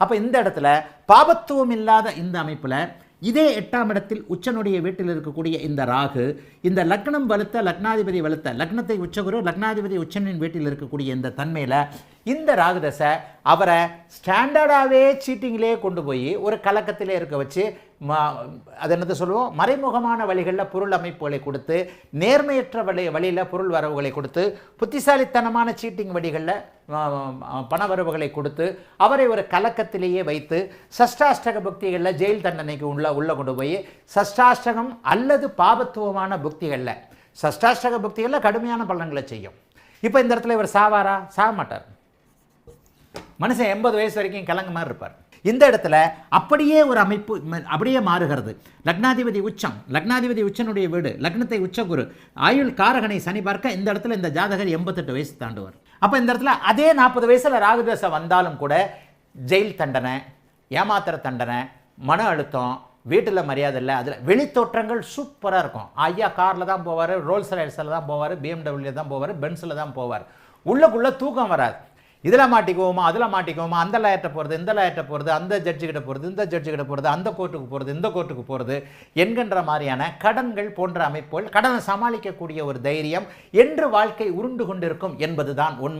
அப்போ இந்த இடத்துல பாபத்துவம் இல்லாத இந்த அமைப்பில் இதே எட்டாம் இடத்தில் உச்சனுடைய வீட்டில் இருக்கக்கூடிய இந்த ராகு இந்த லக்னம் வலுத்த லக்னாதிபதி வலுத்த லக்னத்தை உச்சகுரு லக்னாதிபதி உச்சனின் வீட்டில் இருக்கக்கூடிய இந்த தன்மையில் இந்த ராகு தசை அவரை ஸ்டாண்டர்டாகவே சீட்டிங்லேயே கொண்டு போய் ஒரு கலக்கத்திலே இருக்க வச்சு ம அது என்னது சொல்லுவோம்? மறைமுகமான வழிகளில் பொருள் அமைப்புகளை கொடுத்து நேர்மையற்ற வழி வழியில் பொருள் வரவுகளை கொடுத்து புத்திசாலித்தனமான சீட்டிங் வழிகளில் பண வரவுகளை கொடுத்து அவரை ஒரு கலக்கத்திலேயே வைத்து சஷ்டாஷ்டக புக்திகளில் ஜெயில் தண்டனைக்கு உள்ள உள்ளே கொண்டு போய் சஷ்டாஷ்டகம் அல்லது பாபத்துவமான புக்திகளில் சஷ்டாஷ்டக புக்திகளில் கடுமையான பலன்களை செய்யும். இப்போ இந்த இடத்துல இவர் சாவாரா? சாக மாட்டார். மனுஷன் எண்பது வயசு வரைக்கும் கிழங்கு மாதிரி இருப்பார். இந்த இடத்துல அப்படியே ஒரு அமைப்பு அப்படியே மாறுகிறது. லக்னாதிபதி உச்சம். லக்னாதிபதி உச்சனுடைய வீடு லக்னத்தை உச்சகுரு ஆயுள் காரகனை சனி பார்க்க இந்த இடத்துல இந்த ஜாதகர் எண்பத்தெட்டு வயசு தாண்டுவார். அப்போ இந்த இடத்துல அதே நாற்பது வயசில் ராகுதசை வந்தாலும் கூட ஜெயில் தண்டனை ஏமாத்திர தண்டனை மன அழுத்தம் வீட்டில் மரியாதை இல்லை அதில் வெளித்தோற்றங்கள் சூப்பராக இருக்கும். ஐயா காரில் தான் போவார் ரோல்ஸ் ராய்ஸில் தான் போவார் பிஎம்டபிள்யூ தான் போவார் பென்ஸில் தான் போவார். உள்ளக்குள்ளே தூக்கம் வராது. இதில் மாட்டிக்குவோமா அதில் மாட்டிக்குவோமா அந்த லாயர்கிட்ட போகிறது இந்த லாயர்கிட்ட போகிறது அந்த ஜட்ஜு கிட்ட போகிறது இந்த ஜட்ஜு கிட்ட போகிறது அந்த கோர்ட்டுக்கு போகிறது இந்த கோர்ட்டுக்கு போகிறது என்கின்ற மாதிரியான கடன்கள் போன்ற அமைப்புகள் கடனை சமாளிக்கக்கூடிய ஒரு தைரியம் என்று வாழ்க்கை உருண்டு கொண்டிருக்கும் என்பதுதான் உண்மை.